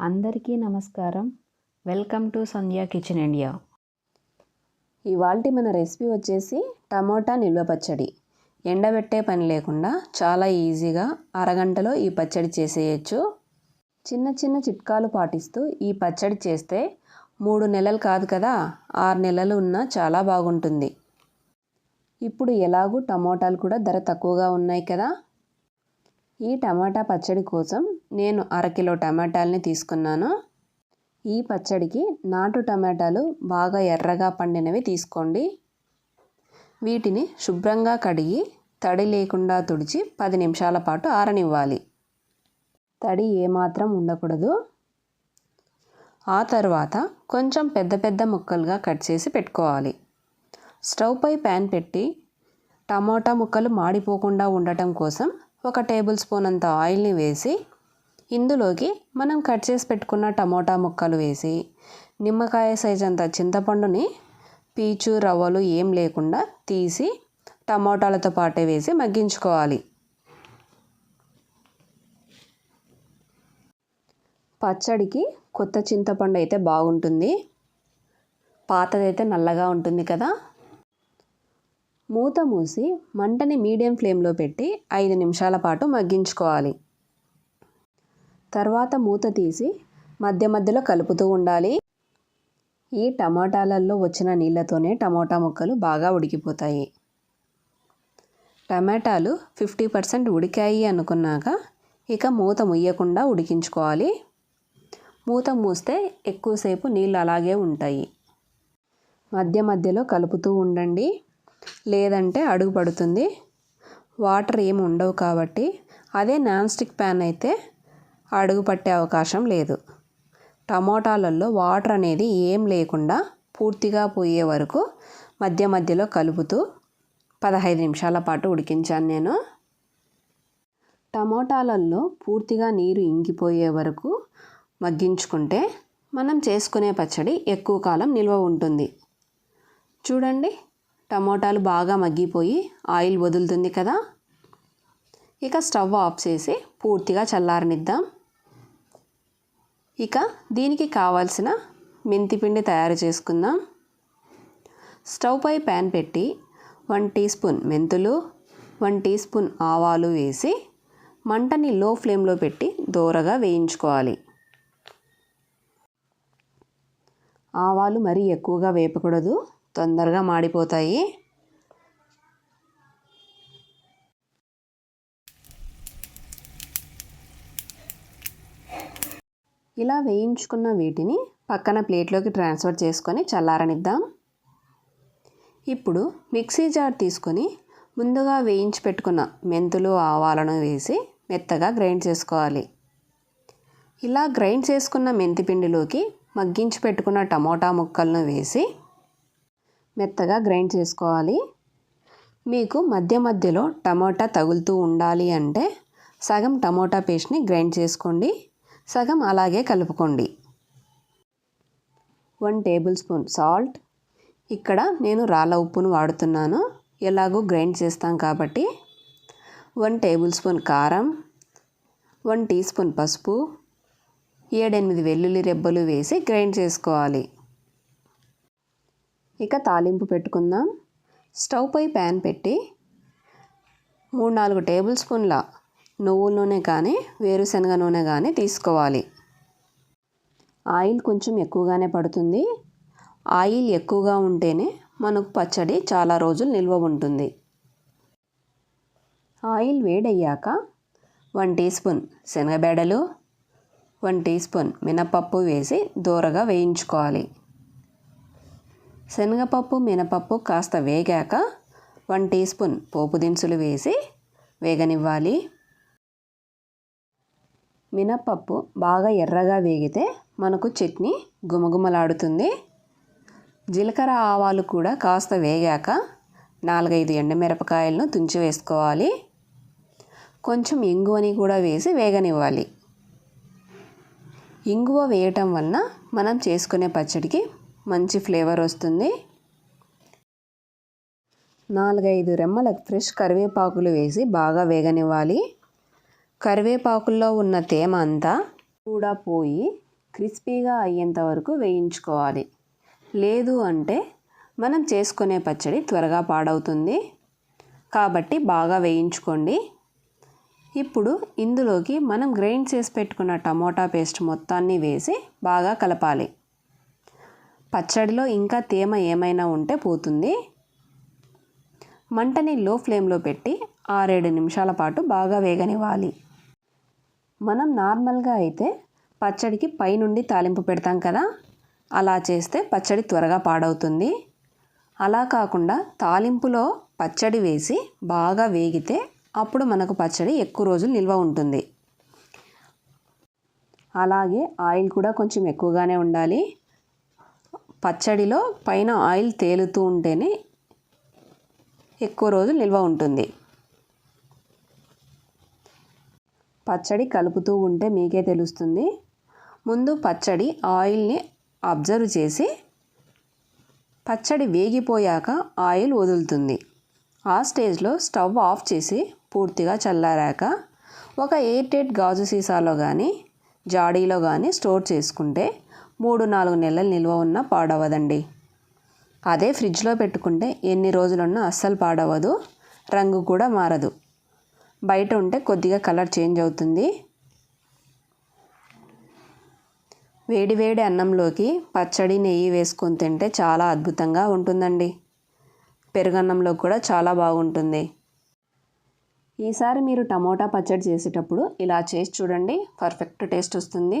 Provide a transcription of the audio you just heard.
అందరికీ నమస్కారం. Welcome to Sandhya kitchen India. ఇవాల్టి మన రెసిపీ వచ్చేసి టమోటా నిల్వ పచ్చడి. ఎండబెట్టే పని లేకుండా చాలా ఈజీగా అరగంటలో ఈ పచ్చడి చేసేయచ్చు. చిన్న చిన్న చిట్కాలు పాటిస్తూ ఈ పచ్చడి చేస్తే మూడు నెలలు కాదు కదా ఆరు నెలలు ఉన్నా చాలా బాగుంటుంది. ఇప్పుడు ఎలాగూ టమోటాలు కూడా ధర తక్కువగా ఉన్నాయి కదా ఈ టమాటా పచ్చడి కోసం నేను అరకిలో టమాటాలని తీసుకున్నాను. ఈ పచ్చడికి నాటు టమాటాలు బాగా ఎర్రగా పండినవి తీసుకోండి. వీటిని శుభ్రంగా కడిగి తడి లేకుండా తుడిచి పది నిమిషాల పాటు ఆరనివ్వాలి. తడి ఏమాత్రం ఉండకూడదు. ఆ తర్వాత కొంచెం పెద్ద పెద్ద ముక్కలుగా కట్ చేసి పెట్టుకోవాలి. స్టవ్ పై ప్యాన్ పెట్టి టమోటా ముక్కలు మాడిపోకుండా ఉండటం కోసం ఒక టేబుల్ స్పూన్ అంత ఆయిల్ని వేసి ఇందులోకి మనం కట్ చేసి పెట్టుకున్న టమోటా ముక్కలు వేసి నిమ్మకాయ సైజ్ అంత చింతపండుని పీచు రవ్వలు ఏం లేకుండా తీసి టమోటాలతో పాటే వేసి మగ్గించుకోవాలి. పచ్చడికి కొత్త చింతపండు అయితే బాగుంటుంది. పాతదైతే నల్లగా ఉంటుంది కదా. మూత మూసి మంటని మీడియం ఫ్లేమ్లో పెట్టి ఐదు నిమిషాల పాటు మగ్గించుకోవాలి. తర్వాత మూత తీసి మధ్య మధ్యలో కలుపుతూ ఉండాలి. ఈ టమాటాలలో వచ్చిన నీళ్ళతోనే టమోటా ముక్కలు బాగా ఉడికిపోతాయి. టమాటాలు ఫిఫ్టీ పర్సెంట్ ఉడికాయి అనుకున్నాక ఇక మూత ముయ్యకుండా ఉడికించుకోవాలి. మూత మూస్తే ఎక్కువసేపు నీళ్ళు అలాగే ఉంటాయి. మధ్య మధ్యలో కలుపుతూ ఉండండి. లేదంటే అడుగు పడుతుంది. వాటర్ ఏమి ఉండవు కాబట్టి అదే నాన్ స్టిక్ ప్యాన్ అయితే అడుగు పట్టే అవకాశం లేదు. టమోటాలలో వాటర్ అనేది ఏం లేకుండా పూర్తిగా పోయే వరకు మధ్య మధ్యలో కలుపుతూ పదహైదు నిమిషాల పాటు ఉడికించాను నేను. టమోటాలలో పూర్తిగా నీరు ఇంగిపోయే వరకు మగ్గించుకుంటే మనం చేసుకునే పచ్చడి ఎక్కువ కాలం నిల్వ ఉంటుంది. చూడండి. టమోటాలు బాగా మగ్గిపోయి ఆయిల్ వదులుతుంది కదా. ఇక స్టవ్ ఆఫ్ చేసి పూర్తిగా చల్లారనిద్దాం. ఇక దీనికి కావాల్సిన మెంతిపిండి తయారు చేసుకుందాం. స్టవ్ పై ప్యాన్ పెట్టి వన్ టీ స్పూన్ మెంతులు వన్ టీ స్పూన్ ఆవాలు వేసి మంటని లో ఫ్లేమ్లో పెట్టి దోరగా వేయించుకోవాలి. ఆవాలు మరీ ఎక్కువగా వేపకూడదు. తొందరగా మాడిపోతాయి. ఇలా వేయించుకున్న వీటిని పక్కన ప్లేట్లోకి ట్రాన్స్ఫర్ చేసుకొని చల్లారనిద్దాం. ఇప్పుడు మిక్సీ జార్ తీసుకొని ముందుగా వేయించి పెట్టుకున్న మెంతులు ఆవాలను వేసి మెత్తగా గ్రైండ్ చేసుకోవాలి. ఇలా గ్రైండ్ చేసుకున్న మెంతిపిండిలోకి మగ్గించి పెట్టుకున్న టమోటా ముక్కలను వేసి మెత్తగా గ్రైండ్ చేసుకోవాలి. మీకు మధ్య మధ్యలో టమోటా తగులుతూ ఉండాలి అంటే సగం టమోటా పేస్ట్ని గ్రైండ్ చేసుకోండి. సగం అలాగే కలుపుకోండి. One tablespoon salt. ఇక్కడ నేను రాళ్ళ ఉప్పును వాడుతున్నాను. ఎలాగో గ్రైండ్ చేస్తాం కాబట్టి వన్ టేబుల్ స్పూన్ కారం. వన్ టీ స్పూన్ పసుపు. ఏడెనిమిది వెల్లుల్లి రెబ్బలు వేసి గ్రైండ్ చేసుకోవాలి. ఇక తాలింపు పెట్టుకుందాం. స్టవ్ పై ప్యాన్ పెట్టి మూడు నాలుగు టేబుల్ స్పూన్ల నువ్వుల నూనె కానీ వేరుశనగ నూనె కానీ తీసుకోవాలి. ఆయిల్ కొంచెం ఎక్కువగానే పడుతుంది. ఆయిల్ ఎక్కువగా ఉంటేనే మనకు పచ్చడి చాలా రోజులు నిల్వ ఉంటుంది. ఆయిల్ వేడయ్యాక వన్ టీ స్పూన్ శనగబేడలు వన్ టీ స్పూన్ మినపప్పు వేసి దూరగా వేయించుకోవాలి. శనగపప్పు మినపప్పు కాస్త వేగాక వన్ టీ స్పూన్ పోపు దినుసులు వేసి వేగనివ్వాలి. మినపప్పు బాగా ఎర్రగా వేగితే మనకు చట్నీ గుమగుమలాడుతుంది. జీలకర్ర ఆవాలు కూడా కాస్త వేగాక నాలుగైదు ఎండుమిరపకాయలను తుంచి వేసుకోవాలి. కొంచెం ఇంగువని కూడా వేసి వేగనివ్వాలి. ఇంగువ వేయటం వలన మనం చేసుకునే పచ్చడికి మంచి ఫ్లేవర్ వస్తుంది. నాలుగైదు రెమ్మల ఫ్రెష్ కరివేపాకులు వేసి బాగా వేగనివ్వాలి. కరివేపాకుల్లో ఉన్న తేమ అంతా కూడా పోయి క్రిస్పీగా అయ్యేంత వరకు వేయించుకోవాలి. లేదు అంటే మనం చేసుకునే పచ్చడి త్వరగా పాడవుతుంది. కాబట్టి బాగా వేయించుకోండి. ఇప్పుడు ఇందులోకి మనం గ్రైండ్ చేసి పెట్టుకున్న టమోటా పేస్ట్ మొత్తాన్ని వేసి బాగా కలపాలి. పచ్చడిలో ఇంకా తేమ ఏమైనా ఉంటే పోతుంది. మంటని లో ఫ్లేమ్లో పెట్టి ఆరేడు నిమిషాల పాటు బాగా వేగనివ్వాలి. మనం నార్మల్గా అయితే పచ్చడికి పైనుండి తాలింపు పెడతాం కదా అలా చేస్తే పచ్చడి త్వరగా పాడవుతుంది. అలా కాకుండా తాలింపులో పచ్చడి వేసి బాగా వేగితే అప్పుడు మనకు పచ్చడి ఎక్కువ రోజులు నిల్వ ఉంటుంది. అలాగే ఆయిల్ కూడా కొంచెం ఎక్కువగానే ఉండాలి. పచ్చడిలో పైన ఆయిల్ తేలుతూ ఉంటేనే ఎక్కువ రోజులు నిల్వ ఉంటుంది. పచ్చడి కలుపుతూ ఉంటే మీకే తెలుస్తుంది. ముందు పచ్చడి ఆయిల్ని అబ్జర్వ్ చేసి పచ్చడి వేగిపోయాక ఆయిల్ వదులుతుంది. ఆ స్టేజ్లో స్టవ్ ఆఫ్ చేసి పూర్తిగా చల్లారాక ఒక ఎయిట్ ఎయిట్ గాజు సీసాలో కానీ జాడీలో కానీ స్టోర్ చేసుకుంటే మూడు నాలుగు నెలలు నిల్వ ఉన్న పాడవదండి. అదే ఫ్రిడ్జ్లో పెట్టుకుంటే ఎన్ని రోజులున్నా అస్సలు పాడవదు రంగు కూడా మారదు. బయట ఉంటే కొద్దిగా కలర్ చేంజ్ అవుతుంది. వేడి వేడి అన్నంలోకి పచ్చడి నెయ్యి వేసుకొని తింటే చాలా అద్భుతంగా ఉంటుందండి. పెరుగన్నంలో కూడా చాలా బాగుంటుంది. ఈసారి మీరు టమోటా పచ్చడి చేసేటప్పుడు ఇలా చేసి చూడండి పర్ఫెక్ట్ టేస్ట్ వస్తుంది.